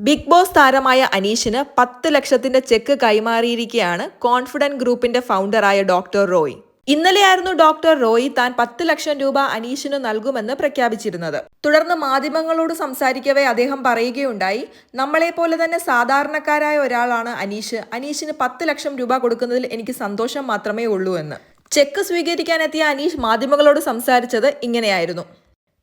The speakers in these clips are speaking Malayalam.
ബിഗ് ബോസ് താരമായ അനീഷിന് പത്ത് ലക്ഷത്തിന്റെ ചെക്ക് കൈമാറിയിരിക്കുകയാണ് കോൺഫിഡന്റ് ഗ്രൂപ്പിന്റെ ഫൗണ്ടറായ ഡോക്ടർ റോയ്. ഇന്നലെയായിരുന്നു ഡോക്ടർ റോയ് താൻ പത്ത് ലക്ഷം രൂപ അനീഷിന് നൽകുമെന്ന് പ്രഖ്യാപിച്ചിരുന്നത്. തുടർന്ന് മാധ്യമങ്ങളോട് സംസാരിക്കവേ അദ്ദേഹം പറയുകയുണ്ടായി നമ്മളെ പോലെ തന്നെ സാധാരണക്കാരായ ഒരാളാണ് അനീഷ്. അനീഷിന് പത്ത് ലക്ഷം രൂപ കൊടുക്കുന്നതിൽ എനിക്ക് സന്തോഷം മാത്രമേ ഉള്ളൂ എന്ന്. ചെക്ക് സ്വീകരിക്കാനെത്തിയ അനീഷ് മാധ്യമങ്ങളോട് സംസാരിച്ചത് ഇങ്ങനെയായിരുന്നു.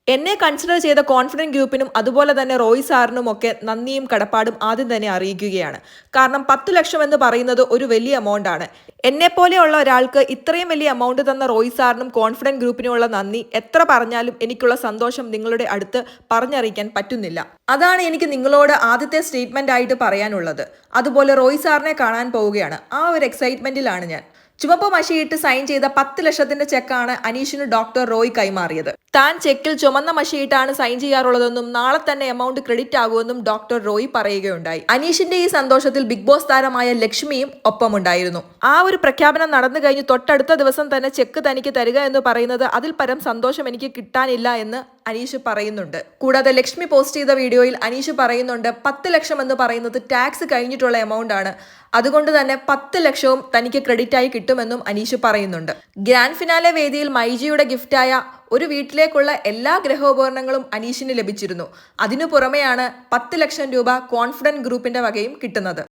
എന്നെ കൺസിഡർ ചെയ്ത കോൺഫിഡന്റ് ഗ്രൂപ്പിനും അതുപോലെ തന്നെ റോയ് സാറിനും ഒക്കെ നന്ദിയും കടപ്പാടും ആദ്യം തന്നെ അറിയിക്കുകയാണ്. കാരണം പത്ത് ലക്ഷം എന്ന് പറയുന്നത് ഒരു വലിയ എമൗണ്ട് ആണ്. എന്നെ പോലെയുള്ള ഒരാൾക്ക് ഇത്രയും വലിയ എമൗണ്ട് തന്ന റോയ് സാറിനും കോൺഫിഡന്റ് ഗ്രൂപ്പിനുമുള്ള നന്ദി എത്ര പറഞ്ഞാലും എനിക്കുള്ള സന്തോഷം നിങ്ങളുടെ അടുത്ത് പറഞ്ഞറിയിക്കാൻ പറ്റുന്നില്ല. അതാണ് എനിക്ക് നിങ്ങളോട് ആദ്യത്തെ സ്റ്റേറ്റ്മെന്റ് ആയിട്ട് പറയാനുള്ളത്. അതുപോലെ റോയ് സാറിനെ കാണാൻ പോവുകയാണ്. ആ ഒരു എക്സൈറ്റ്മെന്റിലാണ് ഞാൻ. ചുവപ്പ് മഷിയിട്ട് സൈൻ ചെയ്ത പത്ത് ലക്ഷത്തിന്റെ ചെക്കാണ് അനീഷിന് ഡോക്ടർ റോയ് കൈമാറിയത്. താൻ ചെക്കിൽ ചുമന്ന മഷിയിട്ടാണ് സൈൻ ചെയ്യാറുള്ളതെന്നും നാളെ തന്നെ എമൗണ്ട് ക്രെഡിറ്റ് ആകുമെന്നും ഡോക്ടർ റോയ് പറയുകയുണ്ടായി. അനീഷിന്റെ ഈ സന്തോഷത്തിൽ ബിഗ് ബോസ് താരമായ ലക്ഷ്മിയും ഒപ്പമുണ്ടായിരുന്നു. ആ ഒരു പ്രഖ്യാപനം നടന്നു കഴിഞ്ഞ് തൊട്ടടുത്ത ദിവസം തന്നെ ചെക്ക് തനിക്ക് തരിക എന്ന് പറയുന്നത് അതിൽ പരം സന്തോഷം എനിക്ക് കിട്ടാനില്ല എന്ന് അനീഷ് പറയുന്നുണ്ട്. കൂടാതെ ലക്ഷ്മി പോസ്റ്റ് ചെയ്ത വീഡിയോയിൽ അനീഷ് പറയുന്നുണ്ട് പത്ത് ലക്ഷം എന്ന് പറയുന്നത് ടാക്സ് കഴിഞ്ഞിട്ടുള്ള എമൗണ്ട് ആണ്. അതുകൊണ്ട് തന്നെ പത്ത് ലക്ഷവും തനിക്ക് ക്രെഡിറ്റ് ആയി കിട്ടുമെന്നും അനീഷ് പറയുന്നുണ്ട്. ഗ്രാൻഡ് ഫിനാലെ വേദിയിൽ മൈജിയുടെ ഗിഫ്റ്റായ ഒരു വീട്ടിലേക്കുള്ള എല്ലാ ഗ്രഹോപകരണങ്ങളും അനീഷിന് ലഭിച്ചിരുന്നു. അതിനു പുറമെയാണ് പത്ത് ലക്ഷം രൂപ കോൺഫിഡന്റ് ഗ്രൂപ്പിന്റെ വകയും കിട്ടുന്നത്.